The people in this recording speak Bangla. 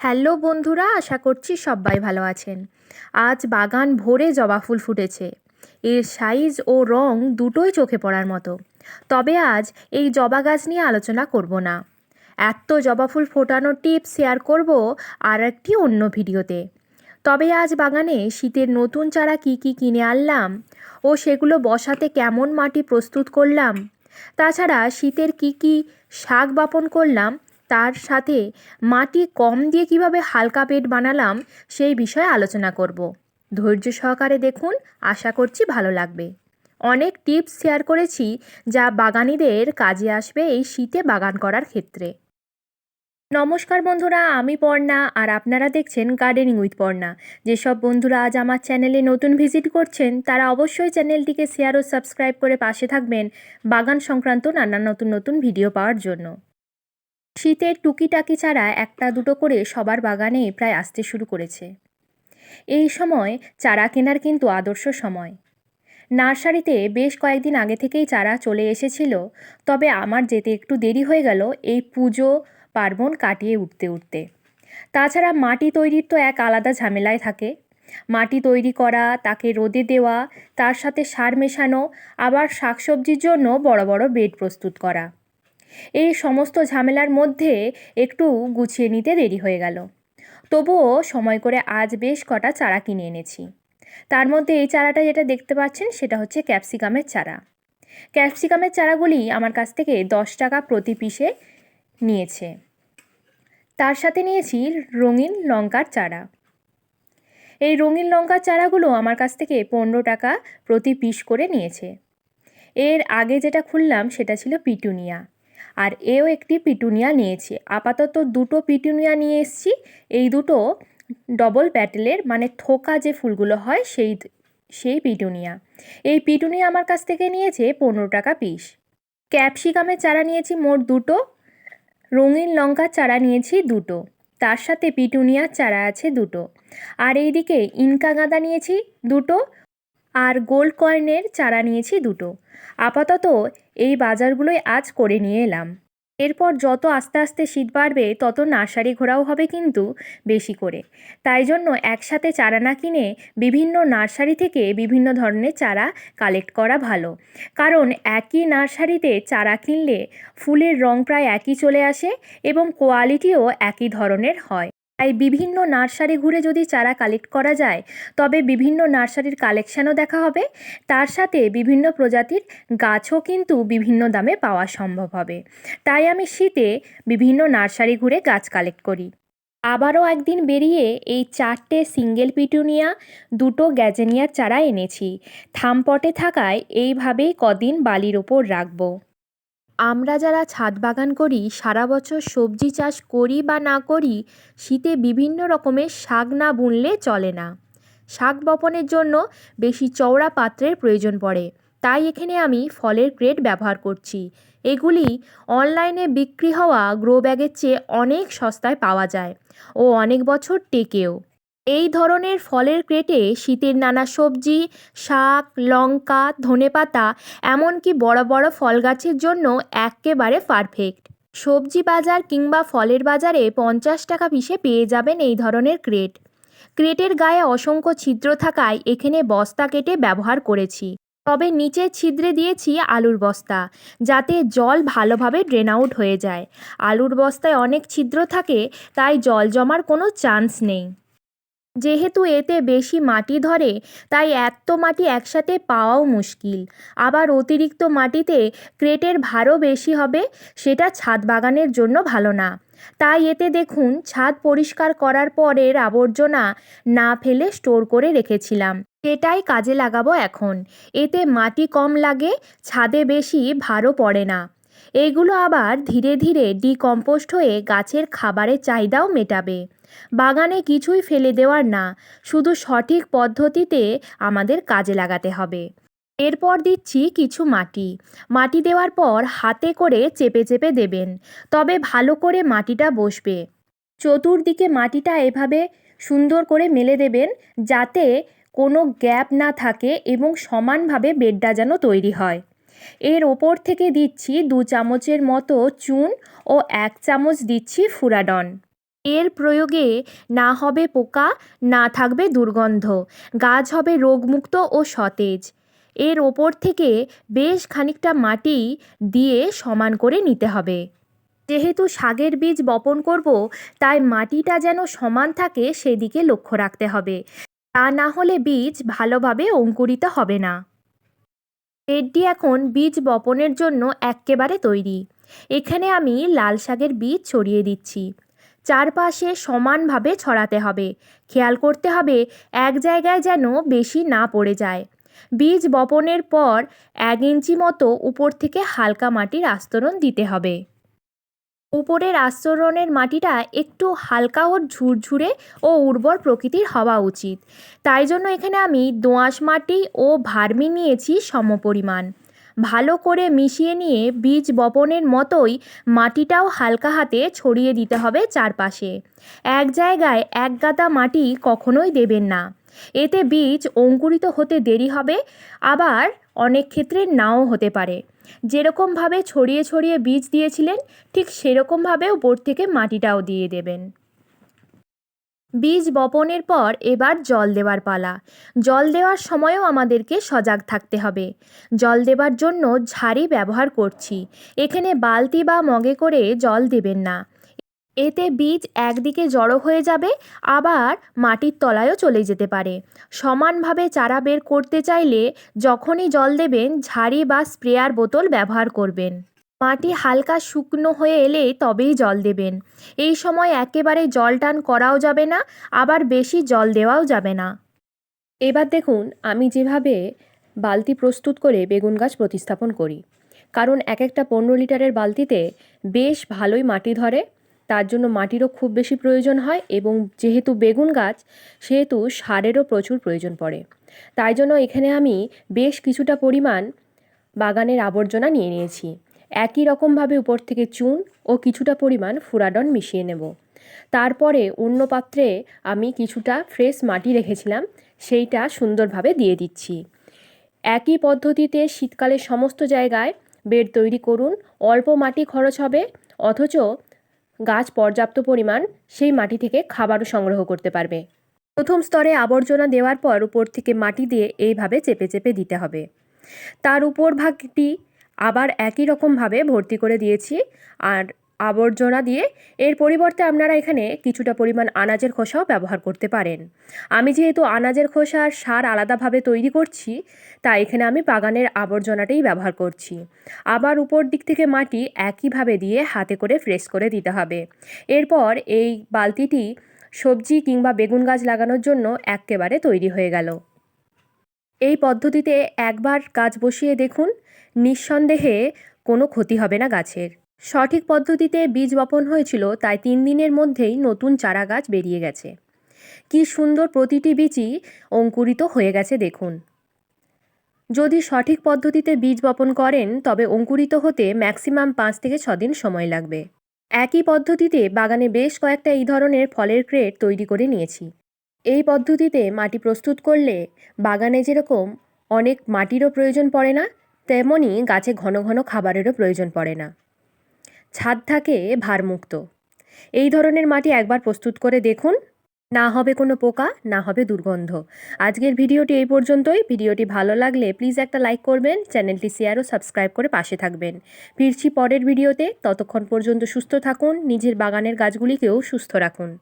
হ্যালো বন্ধুরা, আশা করছি সবাই ভালো আছেন। আজ বাগান ভরে জবা ফুল ফুটেছে। এর সাইজ ও রং দুটোই চোখে পড়ার মতো। তবে আজ এই জবা গাছ নিয়ে আলোচনা করব না। এত জবা ফুল ফোটানোর টিপস শেয়ার করব আর একটি অন্য ভিডিওতে। তবে আজ বাগানে শীতের নতুন চারা কি কি কিনে আনলাম ও সেগুলো বসাতে কেমন মাটি প্রস্তুত করলাম, তাছাড়া শীতের কি কি শাক বপন করলাম তার সাথে মাটি কম দিয়ে কীভাবে হালকা বেড বানালাম সেই বিষয়ে আলোচনা করব। ধৈর্য সহকারে দেখুন, আশা করছি ভালো লাগবে। অনেক টিপস শেয়ার করেছি যা বাগানিদের কাজে আসবে এই শীতে বাগান করার ক্ষেত্রে। নমস্কার বন্ধুরা, আমি পর্ণা আর আপনারা দেখছেন গার্ডেনিং উইথ পর্ণা। যেসব বন্ধুরা আজ আমার চ্যানেলে নতুন ভিজিট করছেন, তারা অবশ্যই চ্যানেলটিকে শেয়ার ও সাবস্ক্রাইব করে পাশে থাকবেন বাগান সংক্রান্ত নানা নতুন নতুন ভিডিও পাওয়ার জন্য। শীতের টুকিটাকি চারা একটা দুটো করে সবার বাগানে প্রায় আসতে শুরু করেছে। এই সময় চারা কেনার কিন্তু আদর্শ সময়। নার্সারিতে বেশ কয়েকদিন আগে থেকেই চারা চলে এসেছিল, তবে আমার যেতে একটু দেরি হয়ে গেল এই পুজো পার্বণ কাটিয়ে উঠতে উঠতে। তাছাড়া মাটি তৈরির তো এক আলাদা ঝামেলায় থাকে। মাটি তৈরি করা, তাকে রোদে দেওয়া, তার সাথে সার মেশানো, আবার শাকসবজির জন্য বড় বড় বেড প্রস্তুত করা। এই সমস্ত ঝামেলার মধ্যে একটু গুছিয়ে নিতে দেরি হয়ে গেল। তবুও সময় করে আজ বেশ কটা চারা কিনে এনেছি। তার মধ্যে এই চারাটা যেটা দেখতে পাচ্ছেন, সেটা হচ্ছে ক্যাপসিকামের চারা। ক্যাপসিকামের চারাগুলি আমার কাছ থেকে দশ টাকা প্রতি পিসে নিয়েছে। তার সাথে নিয়েছি রঙিন লঙ্কার চারা। এই রঙিন লঙ্কার চারাগুলো আমার কাছ থেকে পনেরো টাকা প্রতি পিস করে নিয়েছে। এর আগে যেটা খুললাম, সেটা ছিল পিটুনিয়া। আর এও একটি পিটুনিয়া নিয়েছি। আপাতত দুটো পিটুনিয়া নিয়ে এসছি। এই দুটো ডবল প্যাটেলের মানে থোকা যে ফুলগুলো হয় সেই সেই পিটুনিয়া। এই পিটুনিয়া আমার কাছ থেকে নিয়েছে পনেরো টাকা পিস ক্যাপসিকামের চারা নিয়েছি মোট দুটো। রঙিন লঙ্কার চারা নিয়েছি দুটো। তার সাথে পিটুনিয়ার চারা আছে দুটো। আর এইদিকে ইনকা গাঁদা নিয়েছি দুটো। আর গোল্ড কয়েনের চারা নিয়েছি দুটো। আপাতত এই বাজারগুলোই আজ করে নিয়ে এলাম। এরপর যত আস্তে আস্তে শীত বাড়বে, তত নার্সারি ঘোরাও হবে কিন্তু বেশি করে। তাই জন্য একসাথে চারা না কিনে বিভিন্ন নার্সারি থেকে বিভিন্ন ধরনের চারা কালেক্ট করা ভালো। কারণ একই নার্সারিতে চারা কিনলে ফুলের রং প্রায় একই চলে আসে এবং কোয়ালিটিও একই ধরনের হয়। তাই বিভিন্ন নার্সারি ঘুরে যদি চারা কালেক্ট করা যায়, তবে বিভিন্ন নার্সারির কালেকশানও দেখা হবে। তার সাথে বিভিন্ন প্রজাতির গাছও কিন্তু বিভিন্ন দামে পাওয়া সম্ভব হবে। তাই আমি শীতে বিভিন্ন নার্সারি ঘুরে গাছ কালেক্ট করি। আবারও একদিন বেরিয়ে এই চারটে সিঙ্গেল পিটুনিয়া, দুটো গ্যাজেনিয়ার চারা এনেছি। থামপটে থাকায় এইভাবেই কদিন বালির ওপর রাখব। আমরা যারা ছাদ বাগান করি, সারা বছর সবজি চাষ করি বা না করি, শীতে বিভিন্ন রকমের শাক না বুনলে চলে না। শাক বপনের জন্য বেশি চওড়া পাত্রের প্রয়োজন পড়ে। তাই এখানে আমি ফলের ক্রেট ব্যবহার করছি। এগুলি অনলাইনে বিক্রি হওয়া গ্রো ব্যাগের চেয়ে অনেক সস্তায় পাওয়া যায় ও অনেক বছর টেকেও। এই ধরনের ফলের ক্রেটে শীতের নানা সবজি, শাক, লঙ্কা, ধনেপাতা, এমনকি বড় বড় ফল গাছের জন্য এক্কেবারে পারফেক্ট। সবজি বাজার কিংবা ফলের বাজারে পঞ্চাশ টাকা পিসে পেয়ে যাবেন এই ধরনের ক্রেট। ক্রেটের গায়ে অসংখ্য ছিদ্র থাকায় এখানে বস্তা কেটে ব্যবহার করেছি। তবে নিচের ছিদ্রে দিয়েছি আলুর বস্তা, যাতে জল ভালোভাবে ড্রেন আউট হয়ে যায়। আলুর বস্তায় অনেক ছিদ্র থাকে, তাই জল জমার কোনো চান্স নেই। যেহেতু এতে বেশি মাটি ধরে, তাই এত মাটি একসাথে পাওয়াও মুশকিল। আবার অতিরিক্ত মাটিতে ক্রেটের ভারও বেশি হবে, সেটা ছাদ বাগানের জন্য ভালো না। তাই এতে দেখুন, ছাদ পরিষ্কার করার পরের আবর্জনা না ফেলে স্টোর করে রেখেছিলাম। সেটাই কাজে লাগাবো এখন। এতে মাটি কম লাগে, ছাদে বেশি ভারও পড়ে না। এগুলো আবার ধীরে ধীরে ডিকম্পোস্ট হয়ে গাছের খাবারের চাহিদাও মেটাবে। বাগানে কিছুই ফেলে দেওয়ার না, শুধু সঠিক পদ্ধতিতে আমাদের কাজে লাগাতে হবে। এরপর দিচ্ছি কিছু মাটি। মাটি দেওয়ার পর হাতে করে চেপে চেপে দেবেন, তবে ভালো করে মাটিটা বসবে। চতুর্দিকে মাটিটা এভাবে সুন্দর করে মেলে দেবেন, যাতে কোনো গ্যাপ না থাকে এবং সমানভাবে বেডটা যেন তৈরি হয়। এর ওপর থেকে দিচ্ছি দু চামচের মতো চুন ও এক চামচ দিচ্ছি ফুরাডন। এর প্রয়োগে না হবে পোকা, না থাকবে দুর্গন্ধ। গাছ হবে রোগমুক্ত ও সতেজ। এর ওপর থেকে বেশ খানিকটা মাটি দিয়ে সমান করে নিতে হবে। যেহেতু শাকের বীজ বপন করব, তাই মাটিটা যেন সমান থাকে সেদিকে লক্ষ্য রাখতে হবে। তা না হলে বীজ ভালোভাবে অঙ্কুরিত হবে না। বেডটি এখন বীজ বপনের জন্য এক্কেবারে তৈরি। এখানে আমি লাল শাকের বীজ ছড়িয়ে দিচ্ছি। চারপাশে সমানভাবে ছড়াতে হবে। খেয়াল করতে হবে, এক জায়গায় যেন বেশি না পড়ে যায়। বীজ বপনের পর এক ইঞ্চি মতো উপর থেকে হালকা মাটির আস্তরণ দিতে হবে। উপরের আস্তরণের মাটিটা একটু হালকা ও ঝুরঝুরে ও উর্বর প্রকৃতির হওয়া উচিত। তাই জন্য এখানে আমি দোআঁশ মাটি ও ভার্মি নিয়েছি সমপরিমাণ। ভালো করে মিশিয়ে নিয়ে বীজ বপনের মতোই মাটিটাও হালকা হাতে ছড়িয়ে দিতে হবে চারপাশে। এক জায়গায় এক গাদা মাটি কখনোই দেবেন না। এতে বীজ অঙ্কুরিত হতে দেরি হবে, আবার অনেক ক্ষেত্রে নাও হতে পারে। যেরকমভাবে ছড়িয়ে ছড়িয়ে বীজ দিয়েছিলেন, ঠিক সেরকমভাবে উপর থেকে মাটিটাও দিয়ে দেবেন। বীজ বপনের পর এবার জল দেওয়ার পালা। জল দেওয়ার সময়ও আমাদেরকে সজাগ থাকতে হবে। জল দেবার জন্য ঝাড়ি ব্যবহার করছি। এখানে বালতি বা মগে করে জল দেবেন না। এতে বীজ একদিকে জড়ো হয়ে যাবে, আবার মাটির তলায়ও চলে যেতে পারে। সমানভাবে চারা বের করতে চাইলে যখনই জল দেবেন, ঝাড়ি বা স্প্রেয়ার বোতল ব্যবহার করবেন। মাটি হালকা শুকনো হয়ে এলে তবেই জল দেবেন। এই সময় একেবারে জল টান করাও যাবে না, আবার বেশি জল দেওয়াও যাবে না। এবার দেখুন, আমি যেভাবে বালতি প্রস্তুত করে বেগুন গাছ প্রতিস্থাপন করি। কারণ এক একটা পনেরো লিটারের বালতিতে বেশ ভালোই মাটি ধরে, তার জন্য মাটিরও খুব বেশি প্রয়োজন হয় এবং যেহেতু বেগুন গাছ, সেহেতু সারেরও প্রচুর প্রয়োজন পড়ে। তাই জন্য এখানে আমি বেশ কিছুটা পরিমাণ বাগানের আবর্জনা নিয়ে নিয়েছি। একই রকমভাবে উপর থেকে চুন ও কিছুটা পরিমাণ ফুরাডন মিশিয়ে নেব। তারপরে অন্য পাত্রে আমি কিছুটা ফ্রেশ মাটি রেখেছিলাম, সেইটা সুন্দরভাবে দিয়ে দিচ্ছি। একই পদ্ধতিতে শীতকালে সমস্ত জায়গায় বেড তৈরি করুন। অল্প মাটি খরচ হবে, অথচ গাছ পর্যাপ্ত পরিমাণ সেই মাটি থেকে খাবারও সংগ্রহ করতে পারবে। প্রথম স্তরে আবর্জনা দেওয়ার পর উপর থেকে মাটি দিয়ে এইভাবে চেপে চেপে দিতে হবে। তার উপর ভাগটি আবার একই রকমভাবে ভর্তি করে দিয়েছি। আর আবর্জনা দিয়ে এর পরিবর্তে আপনারা এখানে কিছুটা পরিমাণ আনাজের খোসাও ব্যবহার করতে পারেন। আমি যেহেতু আনাজের খোসা আর সার আলাদাভাবে তৈরি করছি, তাই এখানে আমি বাগানের আবর্জনাটাই ব্যবহার করছি। আবার উপর দিক থেকে মাটি একইভাবে দিয়ে হাতে করে ফ্রেশ করে দিতে হবে। এরপর এই বালতিটি সবজি কিংবা বেগুন গাছ লাগানোর জন্য এক্কেবারে তৈরি হয়ে গেল। এই পদ্ধতিতে একবার গাছ বসিয়ে দেখুন। নিঃসন্দেহে কোনো ক্ষতি হবে না গাছের। সঠিক পদ্ধতিতে বীজ বপন হয়েছিল, তাই তিন দিনের মধ্যেই নতুন চারা গাছ বেরিয়ে গেছে। কি সুন্দর প্রতিটি বীজই অঙ্কুরিত হয়ে গেছে, দেখুন। যদি সঠিক পদ্ধতিতে বীজ বপন করেন, তবে অঙ্কুরিত হতে ম্যাক্সিমাম পাঁচ থেকে দিন সময় লাগবে। একই পদ্ধতিতে বাগানে বেশ কয়েকটা এই ধরনের ফলের ক্রেট তৈরি করে নিয়েছি। এই পদ্ধতিতে মাটি প্রস্তুত করলে বাগানে যেরকম অনেক মাটিরও প্রয়োজন পড়ে না তেমনই গাছে ঘন ঘন খাবারেরও প্রয়োজন পড়ে না। ছাদ থাকে ভারমুক্ত। এই ধরনের মাটি একবার প্রস্তুত করে দেখুন। না হবে কোনো পোকা, না হবে দুর্গন্ধ। আজকের ভিডিওটি এই পর্যন্তই। ভিডিওটি ভালো লাগলে প্লিজ একটা লাইক করবেন, চ্যানেলটি শেয়ার ও সাবস্ক্রাইব করে পাশে থাকবেন। ফিরছি পরের ভিডিওতে। ততক্ষণ পর্যন্ত সুস্থ থাকুন, নিজের বাগানের গাছগুলিকেও সুস্থ রাখুন।